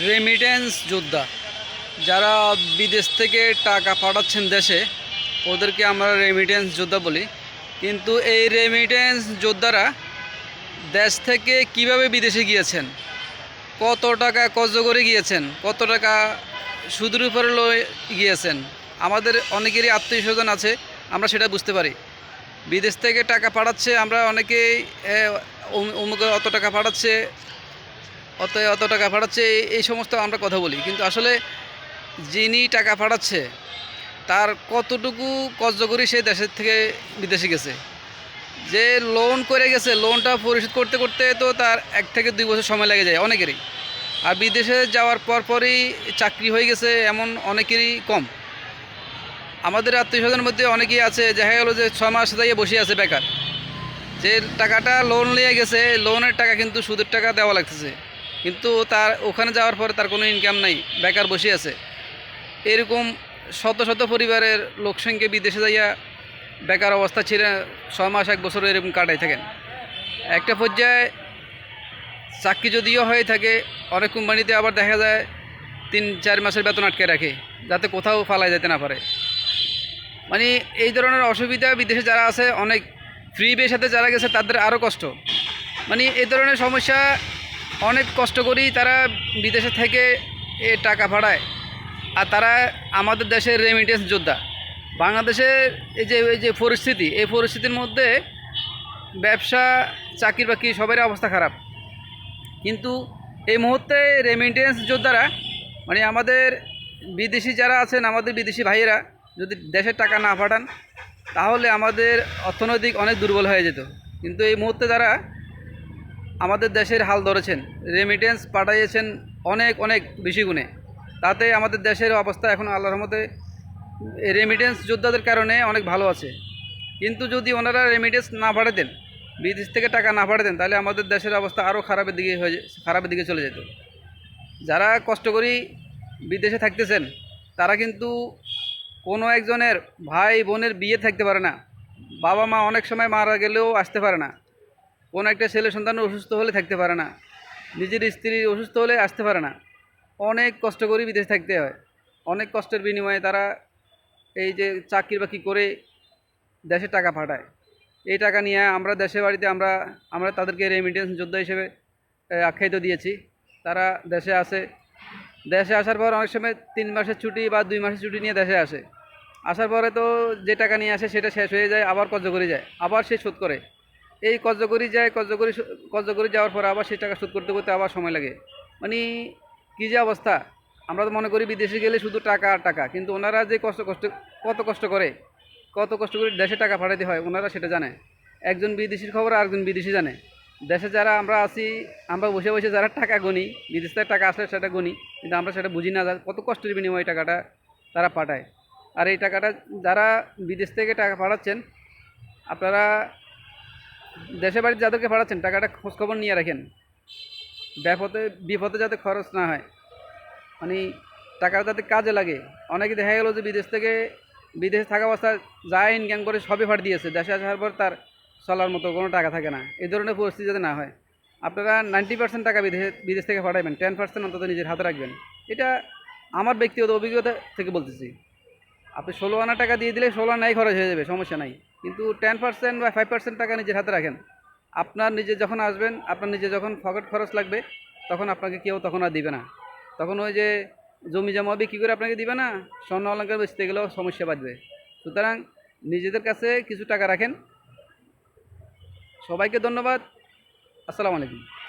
Remittance যোদ্ধা। যারা বিদেশ থেকে টাকা পাঠাচ্ছেন দেশে, ওদেরকে আমরা রেমিটেন্স যোদ্ধা বলি। কিন্তু এই রেমিটেন্স যোদ্ধারা দেশ থেকে কীভাবে বিদেশে গিয়েছেন? কত টাকা কর্জ করে গিয়েছেন? কত টাকা সুদের উপরে লয়ে গিয়েছেন? আমাদের অনেকেরই আত্মীয় স্বজন আছে, আমরা সেটা বুঝতে পারি। বিদেশ থেকে টাকা পাঠাচ্ছে, আমরা অনেকেই অমুকে অত টাকা পাঠাচ্ছে অত অত টাকা পাঠাচ্ছে এই- সমস্ত আমরা কথা বলি। কিন্তু আসলে যিনি টাকা পাঠাচ্ছে তার কতটুকু কার্যকরী সে দেশের থেকে বিদেশে গেছে। যে লোন করে গেছে লোনটা পরিশোধ করতে করতে তো তার এক থেকে দুই বছর সময় লেগে যায় অনেকেরই। আর বিদেশে যাওয়ার পর পরই চাকরি হয়ে গেছে এমন অনেকেরই কম। আমাদের আত্মীয় স্বজনের মধ্যে অনেকেই আছে, দেখা গেলো যে ছয় মাস দাঁড়িয়ে বসে আছে বেকার। যে টাকাটা লোন নিয়ে গেছে লোনের টাকা কিন্তু সুদের টাকা দেওয়া লাগতেছে। কিন্তু তার ওখানে যাওয়ার পরে তার কোনো ইনকাম নাই, বেকার বসে আছে। এরকম শত শত পরিবারের লোকসংখ্যা বিদেশে যাইয়া বেকার অবস্থা ছিল ছয় মাস, এক বছর এরকম কাটাই থাকেন। একটা পর্যায়ে চাকরি যদিও হয়ে থাকে, অনেক কোম্পানিতে আবার দেখা যায় তিন, চার মাসের বেতন আটকে রাখে, যাতে কোথাও ফালাই যেতে না পারে। মানে এই ধরনের অসুবিধা বিদেশে যারা আছে, অনেক ফ্রি বের সাথে যারা গেছে, তাদের আরও কষ্ট। মানে এই ধরনের সমস্যা অনেক কষ্ট করেই তারা বিদেশে থেকে এ টাকা ভাড়ায়। আর তারা আমাদের দেশের রেমিটেন্স যোদ্ধা। বাংলাদেশের এই যে এই যে পরিস্থিতি, এই পরিস্থিতির মধ্যে ব্যবসা, চাকরি বাকরি সবারই অবস্থা খারাপ। কিন্তু এই মুহূর্তে রেমিটেন্স যোদ্ধারা মানে আমাদের বিদেশি যারা আছেন, আমাদের বিদেশি ভাইয়েরা, যদি দেশের টাকা না পাঠান, তাহলে আমাদের অর্থনৈতিক অনেক দুর্বল হয়ে যেত। কিন্তু এই মুহূর্তে যারা আমাদের দেশের হাল ধরেছেন। রেমিটেন্স পাঠিয়েছেন অনেক অনেক বেশি গুণে তাতে আমাদের দেশের অবস্থা এখন আল্লাহর মতে রেমিটেন্স যোদ্ধাদের কারণে অনেক ভালো আছে। কিন্তু যদি ওনারা রেমিটেন্স না পাঠাতেন, বিদেশ থেকে টাকা না পাঠাতেন, তাহলে আমাদের দেশের অবস্থা আরও খারাপের দিকে হয়ে খারাপের দিকে চলে যেত। যারা কষ্ট করি বিদেশে থাকতেছেন, তারা কিন্তু কোনো একজনের ভাই বোনের বিয়ে থাকতে পারে না। বাবা মা অনেক সময় মারা গেলেও আসতে পারে না। কোনো একটা ছেলে সন্তান অসুস্থ হলে থাকতে পারে না। নিজের স্ত্রী অসুস্থ হলে আসতে পারে না। অনেক কষ্ট করে বিদেশে থাকতে হয়। অনেক কষ্টের বিনিময়ে তারা এই যে চাকরি বাকরি করে দেশে টাকা পাঠায়। এই টাকা নিয়ে আমরা দেশে বাড়িতে আমরা আমরা তাদেরকে রেমিটেন্স যোদ্ধা হিসেবে আখ্যায়িত দিয়েছি। তারা দেশে আসে। দেশে আসার পর অনেক সময় তিন মাসের ছুটি বা দুই মাসের ছুটি নিয়ে দেশে আসে। আসার পরে তো যে টাকা নিয়ে আসে সেটা শেষ হয়ে যায়, আবার কার্যকরী যায়, আবার সে শোধ করে। এই কার্যকরী যায় কার্যকরী কার্যকরী যাওয়ার পর আবার সেই টাকা শোধ করতে করতে আবার সময় লাগে। মানে কী যে অবস্থা? আমরা তো মনে করি বিদেশে গেলে শুধু টাকা আর টাকা, কিন্তু ওনারা যে কষ্ট কষ্ট, কত কষ্ট করে, কত কষ্ট করে দেশে টাকা পাঠাতে হয়, ওনারা সেটা জানে। একজন বিদেশির খবর আর একজন বিদেশি জানে। দেশে যারা আমরা আছি, আমরা বসে বসে যারা টাকা গুনি, বিদেশ থেকে টাকা আসলে সেটা গুনি, কিন্তু আমরা সেটা বুঝি না কত কষ্টের বিনিময়ে টাকাটা তারা পাঠায়। আর এই টাকাটা যারা বিদেশ থেকে টাকা পাঠাচ্ছেন, আপনারা দেশে বাড়িতে যাদেরকে পাঠাচ্ছেন, টাকাটা খোঁজখবর নিয়ে রাখেন। বিপদে বিপদে যাতে খরচ না হয়। মানে টাকাটা যাতে কাজে লাগে। অনেকে দেখা গেলো যে বিদেশ থেকে, বিদেশে থাকা অবস্থায় যা ইনকাম করে সবই ফাট দিয়েছে। দেশে আসার পর তার চলার মতো কোনো টাকা থাকে না। এই ধরনের পরিস্থিতি যাতে না হয়। আপনারা নাইনটি পার্সেন্ট টাকা বিদেশে, বিদেশ থেকে পাঠাবেন টেন পার্সেন্ট অন্তত নিজের হাতে রাখবেন। এটা আমার ব্যক্তিগত অভিজ্ঞতা থেকে বলতেছি। আপনি ষোলো আনা টাকা দিয়ে দিলে ষোলো আনাই খরচ হয়ে যাবে, সমস্যা নাই। কিন্তু টেন পার্সেন্ট বা ফাইভ পার্সেন্ট টাকা নিজের হাতে রাখেন। আপনার নিজে যখন আসবেন, আপনার নিজে যখন ফকেট খরচ লাগবে, তখন আপনাকে কেউ তখন আর দিবে না। তখন ওই যে জমি জমা বিক্রি করে আপনাকে দিবে না, স্বর্ণ অলঙ্কার বেচতে গেলেও সমস্যা বাঁচবে। সুতরাং নিজেদের কাছে কিছু টাকা রাখেন। সবাইকে ধন্যবাদ। আসসালামু আলাইকুম।